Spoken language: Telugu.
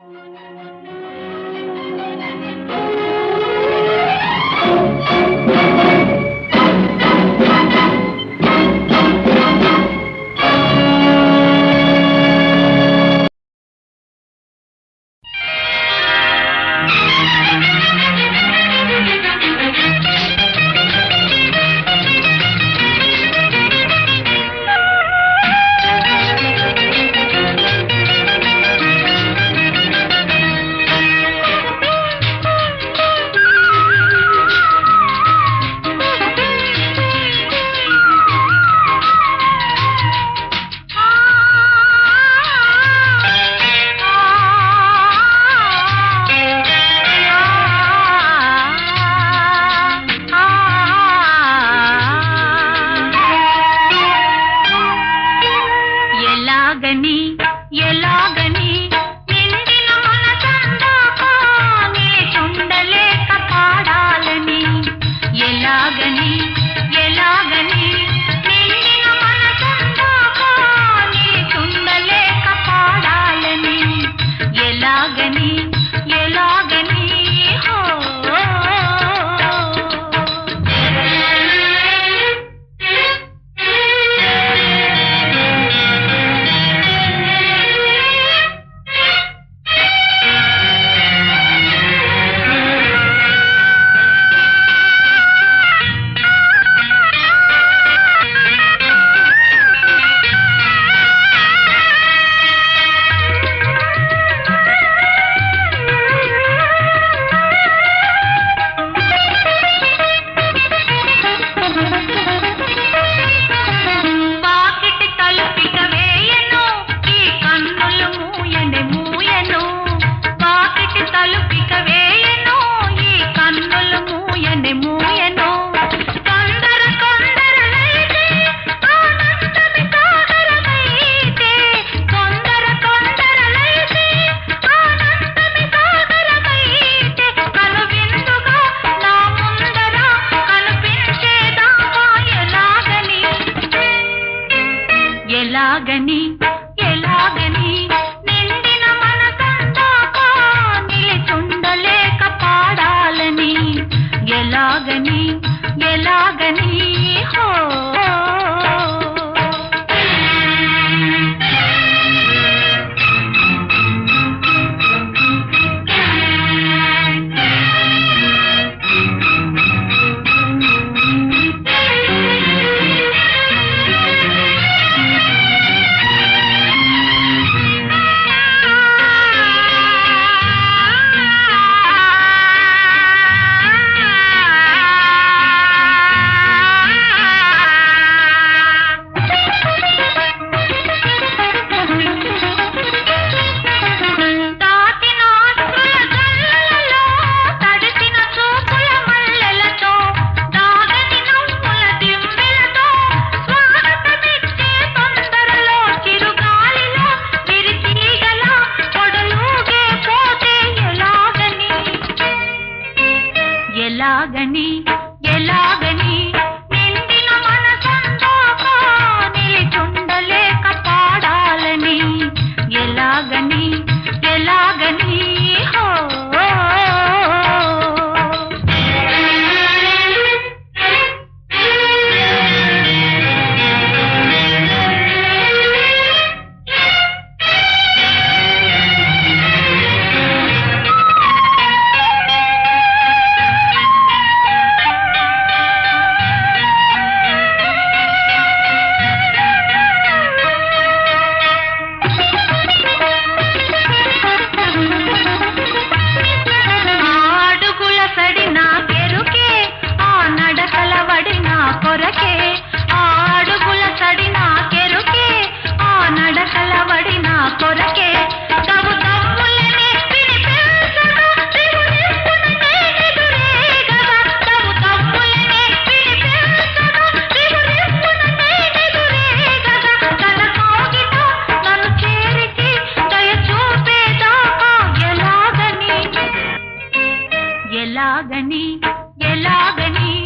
Thank you. ఎలాగని ఎలాగని నిలిచుండలేక పాడాలని. ఎలాగని ఎలాగని ఎలాగని ఎలాగని నిండిన మనకందాక నిలిచుండలేక పాడాలని. ఎలాగని ఎలాగని హో. ಆಗಣಿ ఎలాగని ఎలాగని